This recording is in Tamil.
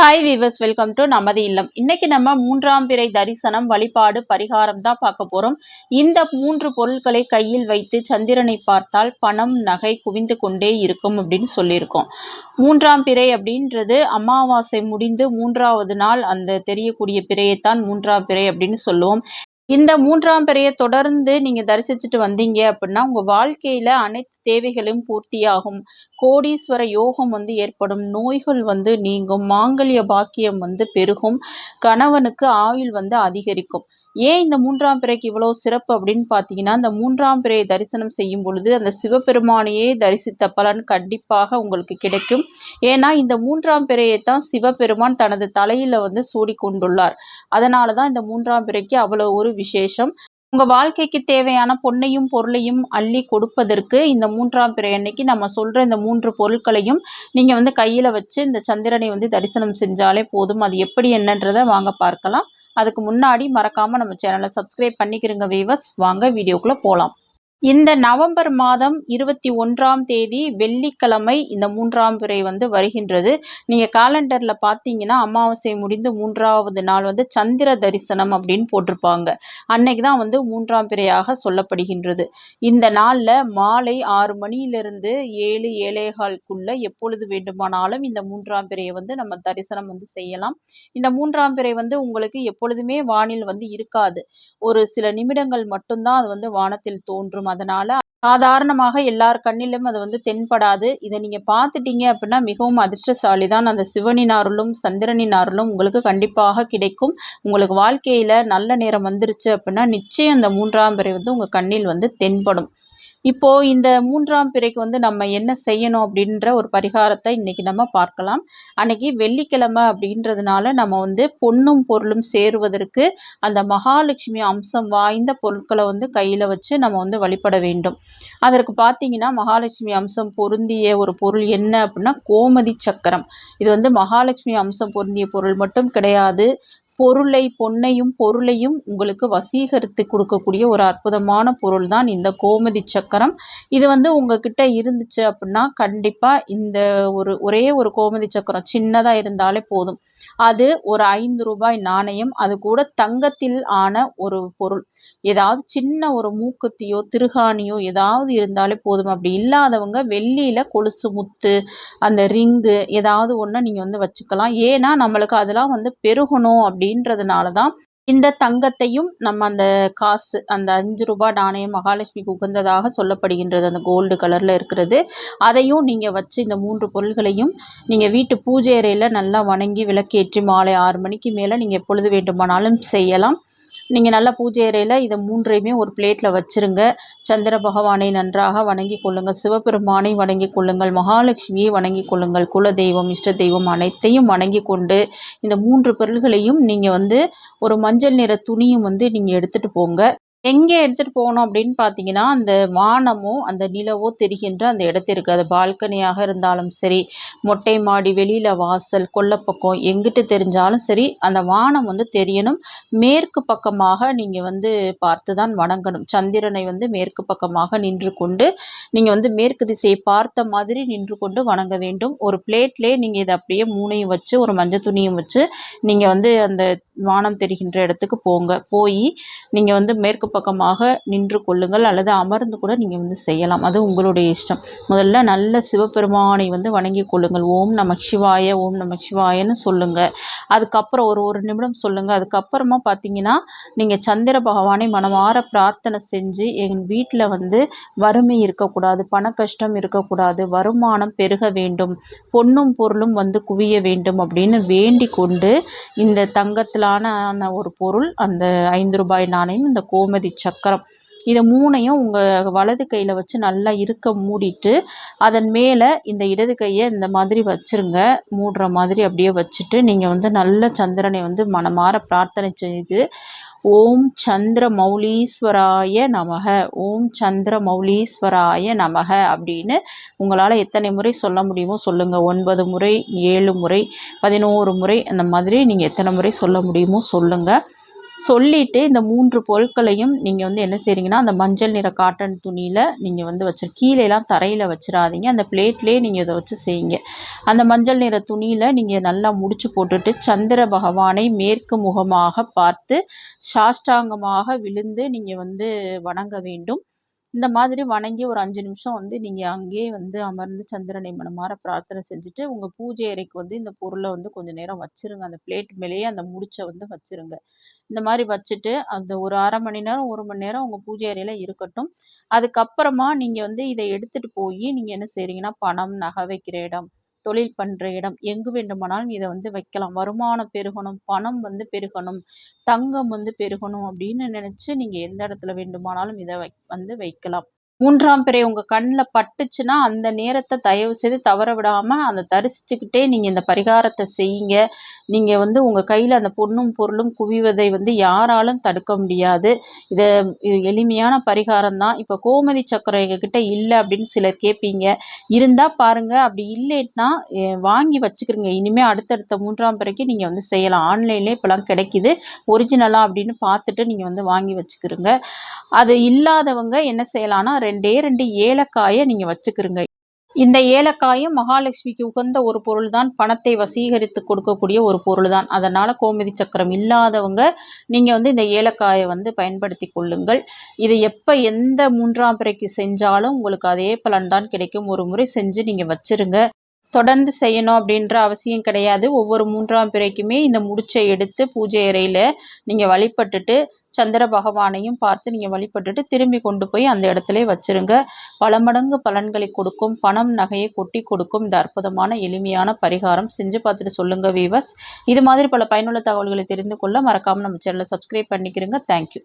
ஹாய் வீவர்ஸ் வெல்கம் டு நமது இல்லம். இன்னைக்கு நம்ம மூன்றாம் பிறை தரிசனம் வழிபாடு பரிகாரம் தான் பார்க்க போறோம். இந்த மூன்று பொருட்களை கையில் வைத்து சந்திரனை பார்த்தால் பணம் நகை குவிந்து கொண்டே இருக்கும் அப்படின்னு சொல்லியிருக்கோம். மூன்றாம் பிறை அப்படின்றது அமாவாசை முடிந்து மூன்றாவது நாள் அந்த தெரியக்கூடிய பிறையைத்தான் மூன்றாம் பிறை அப்படின்னு சொல்லுவோம். இந்த மூன்றாம் பெரிய தொடர்ந்து நீங்க தரிசிச்சுட்டு வந்தீங்க அப்படின்னா உங்க வாழ்க்கையில அனைத்து தேவைகளும் பூர்த்தியாகும். கோடீஸ்வர யோகம் வந்து ஏற்படும். நோய்கள் வந்து நீங்கும். மாங்கல்ய பாக்கியம் வந்து பெருகும். கணவனுக்கு ஆயுள் வந்து அதிகரிக்கும். ஏன் இந்த மூன்றாம் பிறைக்கு இவ்வளோ சிறப்பு அப்படின்னு பார்த்தீங்கன்னா இந்த மூன்றாம் பிறையை தரிசனம் செய்யும் பொழுது அந்த சிவபெருமானையே தரிசித்த பலன் கண்டிப்பாக உங்களுக்கு கிடைக்கும். ஏன்னா இந்த மூன்றாம் பிறையை தான் சிவபெருமான் தனது தலையில் வந்து சூடி கொண்டுள்ளார் அதனால தான் இந்த மூன்றாம் பிறைக்கு அவ்வளோ ஒரு விசேஷம். உங்கள் வாழ்க்கைக்கு தேவையான பொன்னையும் பொருளையும் அள்ளி கொடுப்பதற்கு இந்த மூன்றாம் பிறை அன்னைக்கு நம்ம சொல்கிற இந்த மூன்று பொருட்களையும் நீங்கள் வந்து கையில் வச்சு இந்த சந்திரனை வந்து தரிசனம் செஞ்சாலே போதும். அது எப்படி என்னன்றதை வாங்க பார்க்கலாம். அதுக்கு முன்னாடி மறக்காமல் நம்ம சேனலை சப்ஸ்கிரைப் பண்ணிக்கிறோங்க வீவர்ஸ் வாங்க வீடியோக்குள்ளே போகலாம் இந்த நவம்பர் மாதம் இருபத்தி ஒன்றாம் தேதி வெள்ளிக்கிழமை இந்த மூன்றாம் பிறை வந்து வருகின்றது. நீங்கள் காலண்டரில் பார்த்தீங்கன்னா அமாவாசை முடிந்து மூன்றாவது நாள் வந்து சந்திர தரிசனம் அப்படின்னு போட்டிருப்பாங்க. அன்னைக்கு தான் வந்து மூன்றாம் பிறையாக சொல்லப்படுகின்றது. இந்த நாளில் மாலை ஆறு மணியிலிருந்து ஏழு ஏழேகால்குள்ள எப்பொழுது வேண்டுமானாலும் இந்த மூன்றாம் பிறையை வந்து நம்ம தரிசனம் வந்து செய்யலாம். இந்த மூன்றாம் பிறை வந்து உங்களுக்கு எப்பொழுதுமே வானில் வந்து இருக்காது. ஒரு சில நிமிடங்கள் மட்டும்தான் அது வந்து வானத்தில் தோன்றும். அதனால சாதாரணமாக எல்லார் கண்ணிலும் அது வந்து தென்படாது. இதை நீங்கள் பார்த்துட்டீங்க அப்படின்னா மிகவும் அதிர்ஷ்டசாலி தான் அந்த சிவனின் அருளும் சந்திரனின் அருளும் உங்களுக்கு கண்டிப்பாக கிடைக்கும். உங்களுக்கு வாழ்க்கையில் நல்ல நேரம் வந்துருச்சு அப்படின்னா நிச்சயம் அந்த மூன்றாம் பிறை வந்து உங்கள் கண்ணில் வந்து தென்படும். இப்போ இந்த மூன்றாம் பிறைக்கு வந்து நம்ம என்ன செய்யணும் அப்படின்ற ஒரு பரிகாரத்தை இன்னைக்கு நம்ம பார்க்கலாம். அன்னைக்கு வெள்ளிக்கிழமை அப்படின்றதுனால நம்ம வந்து பொண்ணும் பொருளும் சேருவதற்கு அந்த மகாலட்சுமி அம்சம் வாய்ந்த பொருட்களை வந்து கையில் வச்சு நம்ம வந்து வழிபட வேண்டும். அதற்கு பார்த்தீங்கன்னா மகாலட்சுமி அம்சம் பொருந்திய ஒரு பொருள் என்ன அப்படின்னா கோமதி சக்கரம். இது வந்து மகாலட்சுமி அம்சம் பொருந்திய பொருள் மட்டும் கிடையாது. பொருளை பொன்னையும் பொருளையும் உங்களுக்கு வசீகரித்து கொடுக்கக்கூடிய ஒரு அற்புதமான பொருள் தான் இந்த கோமதி சக்கரம். இது வந்து உங்ககிட்ட இருந்துச்சு அப்படின்னா கண்டிப்பாக இந்த ஒரு ஒரே ஒரு கோமதி சக்கரம் சின்னதாக இருந்தாலே போதும். அது ஒரு ஐந்து ரூபாய் நாணயம். அது கூட தங்கத்தில் ஆன ஒரு பொருள். ஏதாவது சின்ன ஒரு மூக்குத்தியோ திருகாணியோ ஏதாவது இருந்தாலே போதும். அப்படி இல்லாதவங்க வெள்ளியில் கொலுசு முத்து அந்த ரிங்கு ஏதாவது ஒன்று நீங்கள் வந்து வச்சுக்கலாம். ஏன்னா நம்மளுக்கு அதெல்லாம் வந்து பெருகணும் அப்படின்றதுனால தான் இந்த தங்கத்தையும் நம்ம அந்த காசு அந்த அஞ்சு ரூபாய் நாணயம் மகாலட்சுமிக்கு உகந்ததாக சொல்லப்படுகின்றது. அந்த கோல்டு கலரில் இருக்கிறது. அதையும் நீங்கள் வச்சு இந்த மூன்று பொருள்களையும் நீங்கள் வீட்டு பூஜை அறையில் நல்லா வணங்கி விளக்கேற்றி மாலை ஆறு மணிக்கு மேலே நீங்கள் எப்பொழுது வேண்டுமானாலும் செய்யலாம். நீங்கள் நல்லா பூஜை அறையில் இதை மூன்றையுமே ஒரு பிளேட்டில் வச்சுருங்க. சந்திர பகவானை நன்றாக வணங்கி கொள்ளுங்கள். சிவபெருமானை வணங்கி கொள்ளுங்கள். மகாலட்சுமியை வணங்கி கொள்ளுங்கள். குல தெய்வம் இஷ்ட தெய்வம் அனைத்தையும் வணங்கி கொண்டு இந்த மூன்று பொருள்களையும் நீங்கள் வந்து ஒரு மஞ்சள் நிற துணியும் வந்து நீங்கள் எடுத்துகிட்டு போங்க. எங்கே எடுத்துகிட்டு போகணும் அப்படின்னு பார்த்தீங்கன்னா அந்த வானமோ அந்த நிலவோ தெரிகின்ற அந்த இடத்திற்கு அது பால்கனியாக இருந்தாலும் சரி மொட்டை மாடி வெளியில் வாசல் கொல்லப்பக்கம் எங்கிட்டு தெரிஞ்சாலும் சரி அந்த வானம் வந்து தெரியணும். மேற்கு பக்கமாக நீங்கள் வந்து பார்த்து தான் வணங்கணும். சந்திரனை வந்து மேற்கு பக்கமாக நின்று கொண்டு நீங்கள் வந்து மேற்கு திசையை பார்த்த மாதிரி நின்று கொண்டு வணங்க வேண்டும். ஒரு பிளேட்லேயே நீங்கள் இதை அப்படியே மூணையும் வச்சு ஒரு மஞ்சள் துணியும் வச்சு நீங்கள் வந்து அந்த வானம் தெரிகின்ற இடத்துக்கு போங்க. போய் நீங்கள் வந்து மேற்கு பக்கமாக நின்று கொள்ளுங்கள் அல்லது அமர்ந்து கூட நீங்கள் வந்து செய்யலாம். அது உங்களுடைய இஷ்டம். முதல்ல நல்ல சிவபெருமானை வந்து வணங்கி கொள்ளுங்கள். ஓம் நம சிவாய ஓம் நம சிவாயன்னு சொல்லுங்கள் அதுக்கப்புறம் ஒரு ஒரு நிமிடம் சொல்லுங்கள் அதுக்கப்புறமா பார்த்தீங்கன்னா நீங்கள் சந்திர பகவானை மனமார பிரார்த்தனை செஞ்சு என் வீட்டில் வந்து வறுமை இருக்கக்கூடாது பண கஷ்டம் இருக்கக்கூடாது வருமானம் பெருக வேண்டும் பொன்னும் பொருளும் வந்து குவிய வேண்டும் அப்படின்னு வேண்டி கொண்டு இந்த தங்கத்திலான ஒரு பொருள் அந்த ஐந்து ரூபாய் நாணயம் இந்த கோமதி சக்கரம். இதை மூணையும் உங்கள் வலது கையில் வச்சு நல்லா இருக்க மூடிட்டு அதன் மேலே இந்த இடது கையை இந்த மாதிரி வச்சுருங்க. மூடுற மாதிரி அப்படியே வச்சுட்டு நீங்கள் வந்து நல்ல சந்திரனை வந்து மனமாற பிரார்த்தனை செய்து ஓம் சந்திர மௌலீஸ்வராய நமக ஓம் சந்திர மௌலீஸ்வராய நமக அப்படின்னு உங்களால் எத்தனை முறை சொல்ல முடியுமோ சொல்லுங்கள் ஒன்பது முறை ஏழு முறை பதினோரு முறை அந்த மாதிரி நீங்கள் எத்தனை முறை சொல்ல முடியுமோ சொல்லுங்கள் சொல்லிவிட்டு இந்த மூன்று பொருட்களையும் நீங்கள் வந்து என்ன செய்கிறீங்கன்னா அந்த மஞ்சள் நிற காட்டன் துணியில் நீங்கள் வந்து வச்சு கீழேலாம் தரையில் வச்சிடாதீங்க அந்த பிளேட்லேயே நீங்கள் இதை வச்சு செய்யுங்க. அந்த மஞ்சள் நிற துணியில் நீங்கள் நல்லா முடிச்சு போட்டுட்டு சந்திர பகவானை மேற்கு முகமாக பார்த்து சாஷ்டாங்கமாக விழுந்து நீங்கள் வந்து வணங்க வேண்டும். இந்த மாதிரி வணங்கி ஒரு அஞ்சு நிமிஷம் வந்து நீங்கள் அங்கேயே வந்து அமர்ந்து சந்திரனை மனமாற பிரார்த்தனை செஞ்சுட்டு உங்கள் பூஜை அறைக்கு வந்து இந்த பொருளை வந்து கொஞ்சம் நேரம் வச்சுருங்க. அந்த பிளேட் மேலேயே அந்த முடிச்சை வந்து வச்சிருங்க. இந்த மாதிரி வச்சுட்டு அந்த ஒரு அரை மணி நேரம் ஒரு மணி நேரம் உங்கள் பூஜை அறையில் இருக்கட்டும். அதுக்கப்புறமா நீங்கள் வந்து இதை எடுத்துகிட்டு போய் நீங்கள் என்ன செய்கிறீங்கன்னா பணம் நகை வைக்கிற இடம் தொழில் பண்ணுற இடம் எங்கு வேண்டுமானாலும் இதை வந்து வைக்கலாம். வருமானம் பெருகணும் பணம் வந்து பெருகணும் தங்கம் வந்து பெருகணும் அப்படின்னு நினச்சி நீங்கள் எந்த இடத்துல வேண்டுமானாலும் இதை வை வந்து வைக்கலாம். மூன்றாம் பிறை உங்கள் கண்ணில் பட்டுச்சுன்னா அந்த நேரத்தை தயவு செய்து தவற விடாமல் அந்த தரிசிச்சுக்கிட்டே நீங்கள் இந்த பரிகாரத்தை செய்யுங்க. நீங்கள் வந்து உங்கள் கையில் அந்த பொண்ணும் பொருளும் குவிவதை வந்து யாராலும் தடுக்க முடியாது. இதை எளிமையான பரிகாரம் தான். இப்போ கோமதி சக்கரம் எங்ககிட்ட இல்லை அப்படின்னு சிலர் கேட்பீங்க இருந்தால் பாருங்கள் அப்படி இல்லைன்னா வாங்கி வச்சுக்கிறீங்க இனிமேல் அடுத்தடுத்த மூன்றாம் பிறைக்கு நீங்கள் வந்து செய்யலாம். ஆன்லைன்லேயே இப்போலாம் கிடைக்கிது. ஒரிஜினலாக அப்படின்னு பார்த்துட்டு நீங்கள் வந்து வாங்கி வச்சுக்கிறீங்க அது இல்லாதவங்க என்ன செய்யலாம்னா ரெண்டே ரெண்டு ஏலக்காயை நீங்கள் வச்சுக்கிறங்க இந்த ஏலக்காயும் மகாலட்சுமிக்கு உகந்த ஒரு பொருள் தான் பணத்தை வசீகரித்து கொடுக்கக்கூடிய ஒரு பொருள் தான் அதனால் கோமதி சக்கரம் இல்லாதவங்க நீங்கள் வந்து இந்த ஏலக்காயை வந்து பயன்படுத்தி கொள்ளுங்கள். இதை எப்போ எந்த மூன்றாம் பிறைக்கு செஞ்சாலும் உங்களுக்கு அதே பலன் தான் கிடைக்கும். ஒரு முறை செஞ்சு நீங்கள் வச்சுருங்க. தொடர்ந்து செய்யணும் அப்படின்ற அவசியம் கிடையாது. ஒவ்வொரு மூன்றாம் பிறைக்குமே இந்த முடிச்சை எடுத்து பூஜை அறையில் நீங்கள் வழிபட்டுட்டு சந்திர பகவானையும் பார்த்து நீங்கள் வழிபட்டுட்டு திரும்பி கொண்டு போய் அந்த இடத்துல வச்சுருங்க. பல மடங்கு பலன்களை கொடுக்கும் பணம் நகையை கொட்டி கொடுக்கும் இந்த அற்புதமான எளிமையான பரிகாரம். செஞ்சு பார்த்துட்டு சொல்லுங்கள் வீவர்ஸ் இது மாதிரி பல பயனுள்ள தகவல்களை தெரிந்து கொள்ள மறக்காமல் நம்ம சேனலை சப்ஸ்கிரைப் பண்ணிக்கிறோங்க. தேங்க்யூ